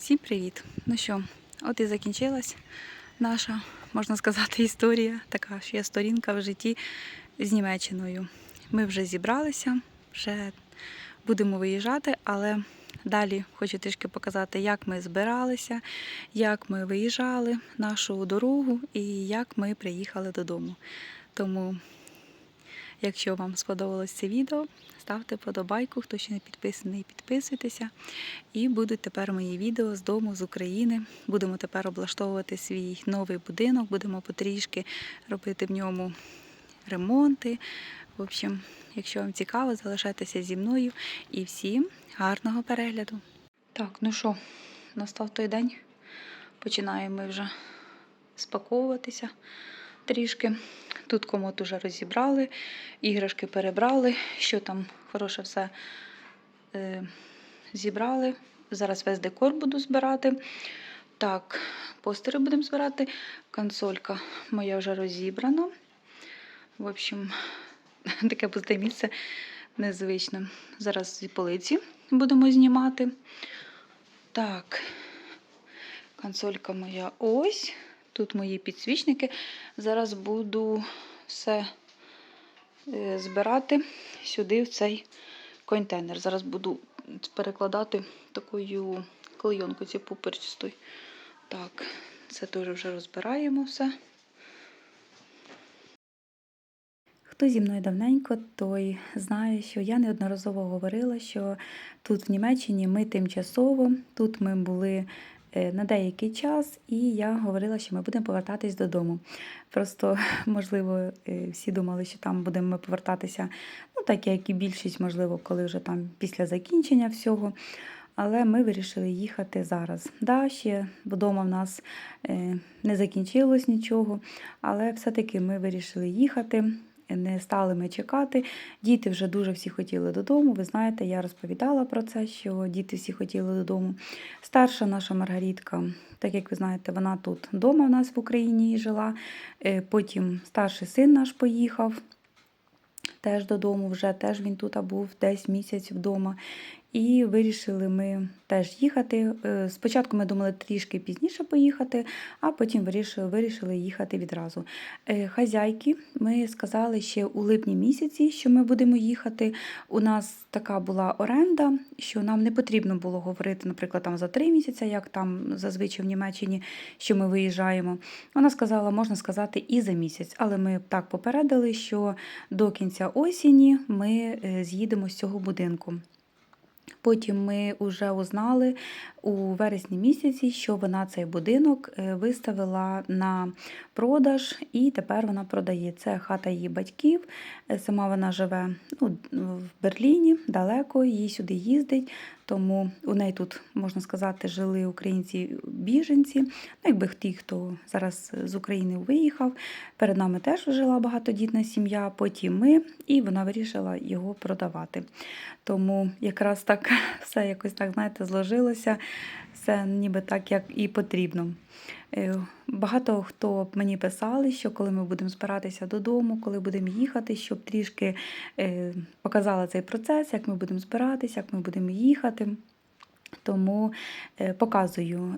Всім привіт! Ну що, от і закінчилась наша, можна сказати, історія, така ще сторінка в житті з Німеччиною. Ми вже зібралися, вже будемо виїжджати, але далі хочу трішки показати, як ми збиралися, як ми виїжджали нашу дорогу і як ми приїхали додому. Тому, якщо вам сподобалось це відео, ставте подобайку, хто ще не підписаний, підписуйтеся. І будуть тепер мої відео з дому, з України. Будемо тепер облаштовувати свій новий будинок, будемо потрішки робити в ньому ремонти. В общем, якщо вам цікаво, залишайтеся зі мною і всім гарного перегляду. Так, ну що, настав той день. Починаємо ми вже спаковуватися трішки. Тут комод уже розібрали, іграшки перебрали, що там хороше все е, зібрали. Зараз весь декор буду збирати. Так, постери будемо збирати. Консолька моя вже розібрана. В общем, таке пусте місце незвичне. Зараз зі полиці будемо знімати. Так, консолька моя ось. Тут мої підсвічники. Зараз буду все е, збирати сюди, в цей контейнер. Зараз буду перекладати такою клейонкою ці пуперчастою. Так, це теж вже розбираємо все. Хто зі мною давненько, той знає, що я неодноразово говорила, що тут в Німеччині ми тимчасово, тут ми були на деякий час, і я говорила, що ми будемо повертатись додому. Просто, можливо, е, всі думали, що там будемо ми повертатися, ну так як і більшість, можливо, коли вже там після закінчення всього. Але ми вирішили їхати зараз. Да, ще вдома в нас е, не закінчилось нічого, але все-таки ми вирішили їхати. Не стали ми чекати. Діти вже дуже всі хотіли додому. Ви знаєте, я розповідала про це, що діти всі хотіли додому. Старша наша Маргарітка, так як ви знаєте, вона тут вдома в нас в Україні жила. Е, Потім старший син наш поїхав теж додому, вже теж він тут був десь місяць вдома. І вирішили ми теж їхати. Е, Спочатку ми думали трішки пізніше поїхати, а потім вирішили, вирішили їхати відразу. Е, Хазяйки ми сказали ще у липні місяці, що ми будемо їхати. У нас така була оренда, що нам не потрібно було говорити, наприклад, там за три місяці, як там зазвичай в Німеччині, що ми виїжджаємо. Вона сказала, можна сказати, і за місяць, але ми так попередили, що до кінця осені ми е, з'їдемо з цього будинку. Потім ми вже узнали у вересні місяці, що вона цей будинок е, виставила на продаж, і тепер вона продає. Це хата її батьків. Е, Сама вона живе ну, в Берліні, далеко, їй сюди їздить. Тому у неї тут, можна сказати, жили українці-біженці. Ну, якби ті, хто зараз з України виїхав. Перед нами теж жила багатодітна сім'я, потім ми, і вона вирішила його продавати. Тому якраз так все якось так, знаєте, зложилося. Все ніби так, як і потрібно. Е, Багато хто мені писали, що коли ми будемо збиратися додому, коли будемо їхати, щоб трішки е, показала цей процес, як ми будемо збиратися, як ми будемо їхати. Тому е, показую.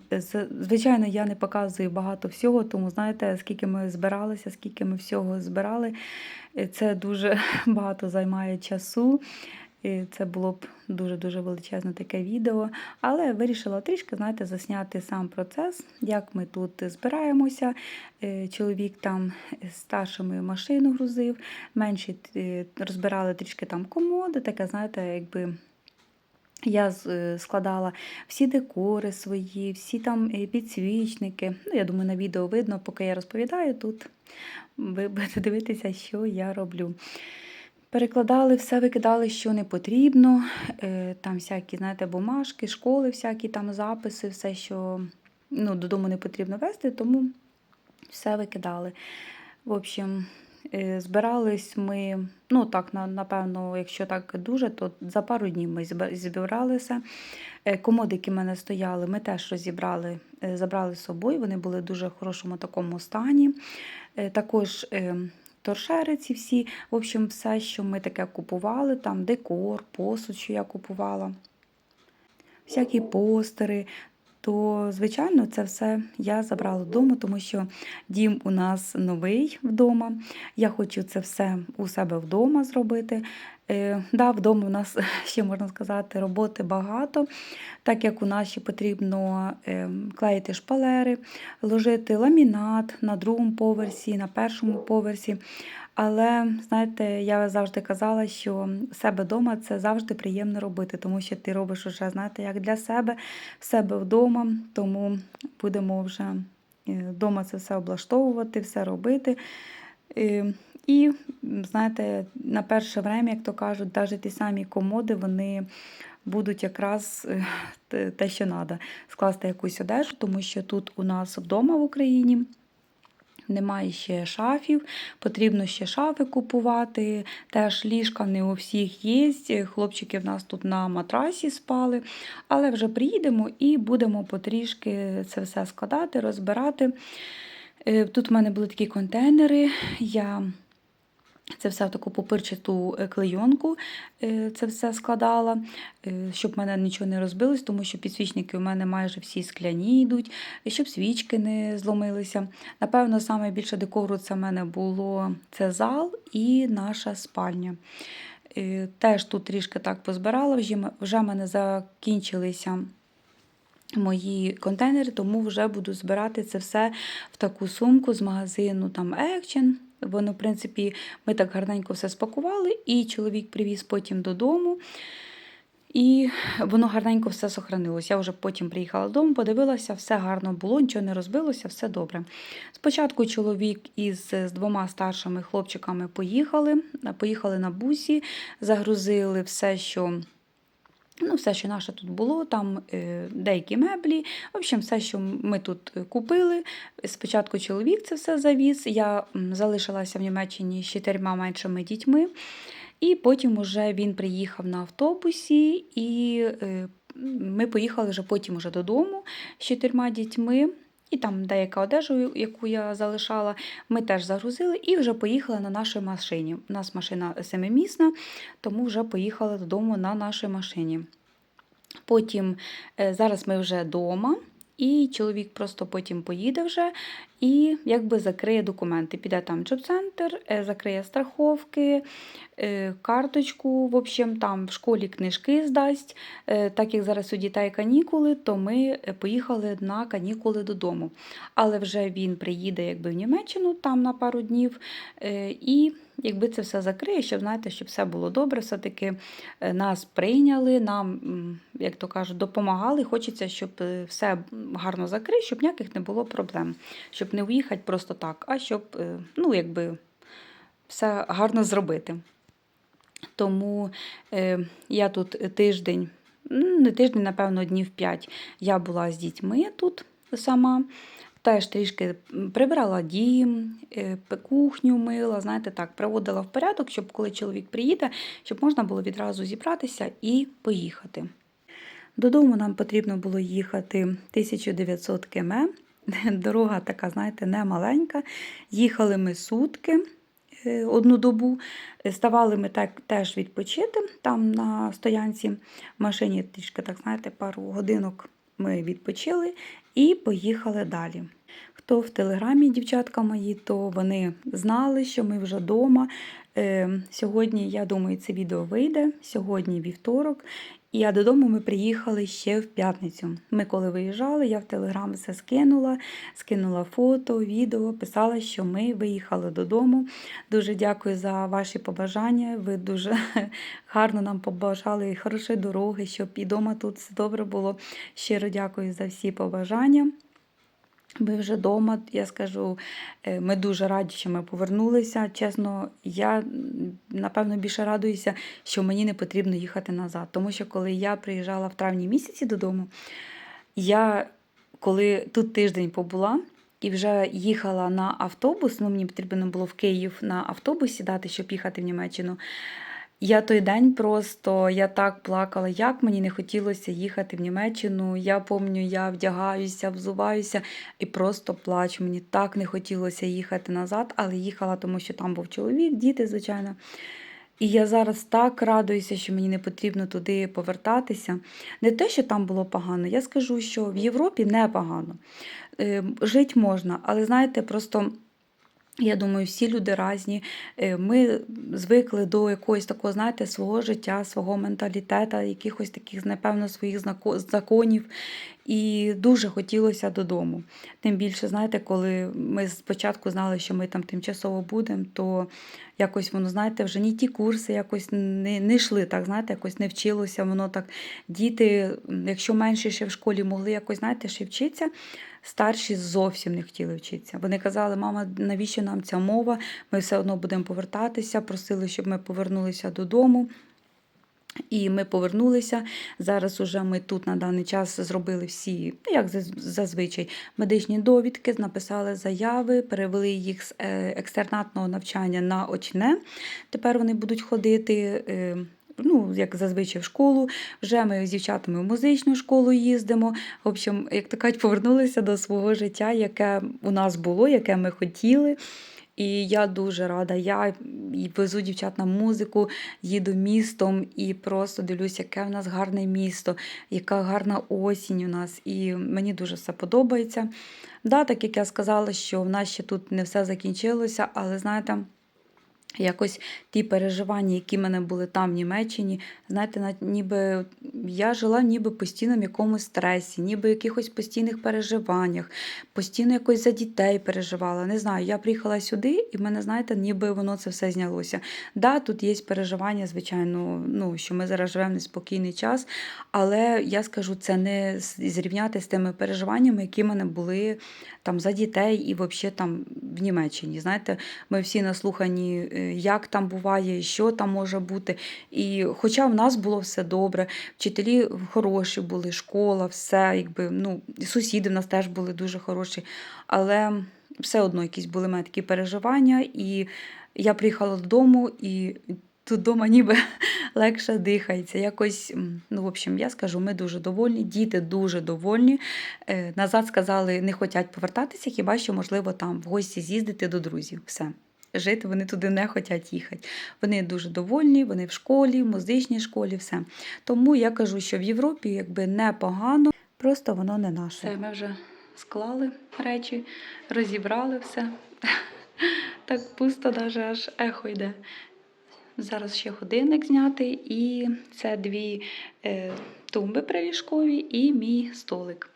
Звичайно, я не показую багато всього, тому знаєте, скільки ми збиралися, скільки ми всього збирали, це дуже багато займає часу. І це було б дуже-дуже величезне таке відео. Але вирішила трішки, знаєте, засняти сам процес, як ми тут збираємося. Е, Чоловік там старшими машину грузив, менші е, розбирали трішки там комоди, таке, знаєте, якби. Я е, складала всі декори свої, всі там підсвічники. Ну, я думаю, на відео видно, поки я розповідаю, тут ви будете дивитися, що я роблю. Перекладали все, викидали, що не потрібно. Е, Там всякі, знаєте, бумажки, школи, всякі там записи, все, що ну, додому не потрібно вести, тому все викидали. В общем, е, збирались ми, ну так, напевно, якщо так дуже, то за пару днів ми зібралися. Е, Комоди, які в мене стояли, ми теж розібрали, забрали з собою. Вони були в дуже хорошому такому стані. Також е, торшери ці всі, в общем, все, що ми таке купували, там декор, посуд, що я купувала, всякі постери. то, звичайно, це все я забрала додому, тому що дім у нас новий вдома. Я хочу це все у себе вдома зробити. Е, да, вдома у нас ще можна сказати роботи багато, так як у нас ще потрібно е, клеїти шпалери, ложити ламінат на другому поверсі, на першому поверсі. Але знаєте, я завжди казала, що себе вдома це завжди приємно робити, тому що ти робиш уже, знаєте, як для себе, себе вдома, тому будемо вже вдома це все облаштовувати, все робити. І, знаєте, на перше время, як то кажуть, навіть ті самі комоди, вони будуть якраз е, те- те, що треба, скласти якусь одежу, тому що тут у нас вдома в Україні. Немає ще шафів, потрібно ще шафи купувати. Теж ліжка не у всіх є. Хлопчики в нас тут на матрасі спали. Але вже приїдемо і будемо потрішки це все складати, розбирати. Е, Тут в мене були такі контейнери. Я це все в таку попирчату е, клейонку е, це все складала, е, щоб в мене нічого не розбилось, тому що підсвічники у мене майже всі скляні йдуть, щоб свічки не зломилися. Напевно, саме більше декору це в мене було це зал і наша спальня. Теж тут трішки так позбирала, вже в мене закінчилися мої контейнери, тому вже буду збирати це все в таку сумку з магазину там Action. Воно, в принципі, ми так гарненько все спакували, і чоловік привіз потім додому. І воно гарненько все сохранилося. Я вже потім приїхала додому, подивилася, все гарно було, нічого не розбилося, все добре. Спочатку чоловік із з двома старшими хлопчиками поїхали, поїхали на бусі, загрузили все, що. Ну, все, що наше тут було, там е, деякі меблі. В общем, все, що ми тут е, купили. Спочатку чоловік це все завіз. Я залишилася в Німеччині з чотирма меншими дітьми. І потім уже він приїхав на автобусі, і е, ми поїхали вже потім уже додому з чотирма дітьми. І там деяка одежа, яку я залишала, ми теж загрузили і вже поїхали на нашій машині. У нас машина семимісна, тому вже поїхали додому на нашій машині. Потім е, зараз ми вже вдома, і чоловік просто потім поїде вже і якби закриє документи. Піде там джоб-центр, е, закриє страховки, е, карточку. В общем, там в школі книжки здасть. Е, Так як зараз у дітей канікули, то ми поїхали на канікули додому. Але вже він приїде якби в Німеччину там на пару днів. І якби це все закриє, щоб знаєте, щоб все було добре, все-таки е, нас прийняли, нам, як то кажуть, допомагали. Хочеться, щоб е, все гарно закрити, щоб ніяких не було проблем. Щоб не уїхати просто так, а щоб е, ну, якби, все гарно зробити. Тому е, я тут тиждень, не тиждень, напевно, днів 5 я була з дітьми тут сама. Теж трішки прибирала дім, е, кухню мила, знаєте, так, приводила в порядок, щоб коли чоловік приїде, щоб можна було відразу зібратися і поїхати. Додому нам потрібно було їхати 1900 км. Дорога така, знаєте, не маленька. Їхали ми сутки е, одну добу. Ставали ми так теж відпочити там на стоянці в машині, трішки так, знаєте, пару годинок ми відпочили і поїхали далі. Хто в телеграмі, дівчатка мої, то вони знали, що ми вже вдома. Е, сьогодні, я думаю, це відео вийде. Сьогодні вівторок. І а додому ми приїхали ще в п'ятницю. Ми коли виїжджали, я в телеграм все скинула, скинула фото, відео, писала, що ми виїхали додому. Дуже дякую за ваші побажання. Ви дуже гарно нам побажали і хорошої дороги, щоб і дома тут все добре було. Щиро дякую за всі побажання. Ми вже вдома, я скажу, е, ми дуже раді, що ми повернулися. Чесно, я напевно більше радуюся, що мені не потрібно їхати назад. Тому що коли я приїжджала в травні місяці додому, я коли тут тиждень побула і вже їхала на автобус, ну мені потрібно було в Київ на автобус сідати, щоб їхати в Німеччину. Я той день просто я так плакала, як мені не хотілося їхати в Німеччину. Я пам'ятаю, я вдягаюся, взуваюся і просто плачу. Мені так не хотілося їхати назад, але їхала, тому що там був чоловік, діти, звичайно. І я зараз так радуюся, що мені не потрібно туди повертатися. Не те, що там було погано, я скажу, що в Європі непогано. Е, Жити можна, але знаєте, просто. Я думаю, всі люди різні. Е, Ми звикли до якогось такого, знаєте, свого життя, свого менталітету, якихось таких, напевно, своїх законів. І дуже хотілося додому. Тим більше, знаєте, коли ми спочатку знали, що ми там тимчасово будемо, то якось воно, знаєте, вже ні ті курси якось не, не йшли, так, знаєте, якось не вчилося. Воно так, діти, якщо менше ще в школі могли якось, знаєте, ще вчитися, старші зовсім не хотіли вчитися. Вони казали, мама, навіщо нам ця мова? Ми все одно будемо повертатися, просили, щоб ми повернулися додому. І ми повернулися. Зараз уже ми тут на даний час зробили всі, ну як зазвичай, медичні довідки, написали заяви, перевели їх з е, екстернатного навчання на очне. Тепер вони будуть ходити. Ну, як зазвичай в школу, вже ми з дівчатами в музичну школу їздимо. В общем, як то кажуть, повернулися до свого життя, яке у нас було, яке ми хотіли. І я дуже рада. Я везу дівчат на музику, їду містом і просто дивлюся, яке в нас гарне місто, яка гарна осінь у нас. І мені дуже все подобається. Да, так як я сказала, що в нас ще тут не все закінчилося, але знаєте. Якось ті переживання, які в мене були там в Німеччині, знаєте, на- ніби я жила ніби постійно в якомусь стресі, ніби в якихось постійних переживаннях, постійно якось за дітей переживала. Не знаю, я приїхала сюди, і в мене, знаєте, ніби воно це все знялося. Да, тут є переживання, звичайно, ну, що ми зараз живемо неспокійний час, але я скажу, це не зрівняти з тими переживаннями, які в мене були там за дітей і взагалі там в Німеччині. Знаєте, ми всі наслухані, е, як там буває, що там може бути. І хоча в нас було все добре, вчителі хороші були, школа, все, якби, ну, сусіди в нас теж були дуже хороші, але все одно якісь були мене такі переживання, і я приїхала додому, і тут вдома ніби легше дихається. Якось, ну, в общем, я скажу, ми дуже довольні, діти дуже довольні. Е, Назад сказали, не хочуть повертатися, хіба що, можливо, там в гості з'їздити до друзів. Все. Жити вони туди не хочуть їхати. Вони дуже довольні, вони в школі, в музичній школі, все. Тому я кажу, що в Європі якби непогано, просто воно не наше. Все, ми вже склали речі, розібрали все. Так пусто, навіть аж ехо йде. Зараз ще годинник зняти, і це дві е, тумби приліжкові і мій столик.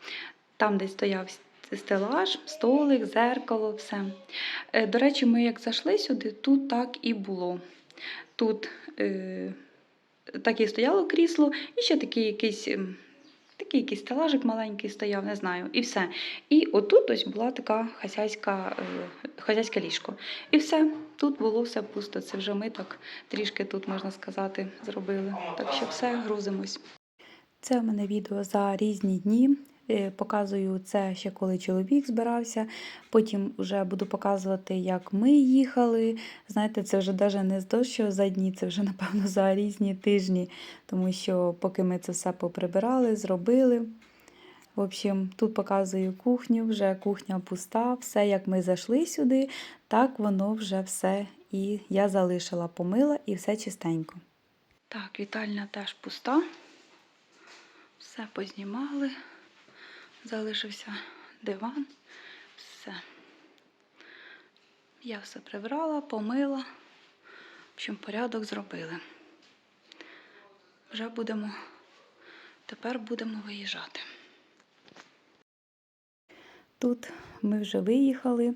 Там, де стояв с- стелаж, столик, зеркало, все. Е, до речі, ми як зайшли сюди, тут так і було. Тут е, так і стояло крісло, і ще такий якийсь. ем, Такий якийсь стелажик маленький стояв, не знаю, і все. І отут ось була така хазяйська, е, хазяйське ліжко. І все, тут було все пусто. Це вже ми так трішки тут, можна сказати, зробили. Так що все, грузимось. Це в мене відео за різні дні. Е, Показую це ще коли чоловік збирався. Потім вже буду показувати, як ми їхали. Знаєте, це вже навіть не з що за дні, це вже, напевно, за різні тижні. Тому що поки ми це все поприбирали, зробили. В общем, тут показую кухню, вже кухня пуста, все як ми зайшли сюди, так воно вже все і я залишила, помила і все чистенько. Так, вітальня теж пуста. Все познімали. Залишився диван. Все. Я все прибрала, помила. В общем, порядок зробили. Вже будемо, тепер будемо виїжджати. Тут ми вже виїхали,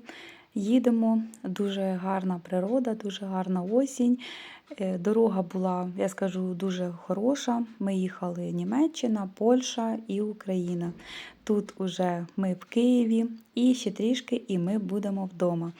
їдемо. Дуже гарна природа, дуже гарна осінь. Е, Дорога була, я скажу, дуже хороша. Ми їхали Німеччина, Польща і Україна. Тут уже ми в Києві і ще трішки, і ми будемо вдома.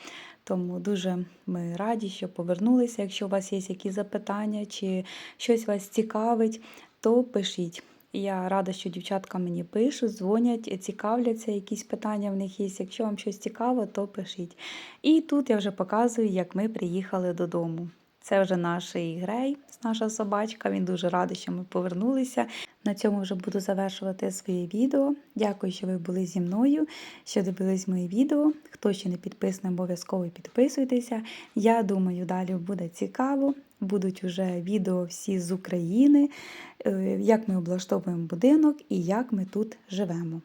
Тому дуже ми раді, що повернулися. Якщо у вас є якісь запитання чи щось вас цікавить, то пишіть. Я рада, що дівчатка мені пишуть, дзвонять, цікавляться, якісь питання в них є. Якщо вам щось цікаво, то пишіть. І тут я вже показую, як ми приїхали додому. Це вже наш Грей, наша собачка. Він дуже радий, що ми повернулися. На цьому вже буду завершувати своє відео. Дякую, що ви були зі мною, що дивились моє відео. Хто ще не підписаний, обов'язково підписуйтеся. Я думаю, далі буде цікаво. Будуть вже відео всі з України, е, як ми облаштовуємо будинок і як ми тут живемо.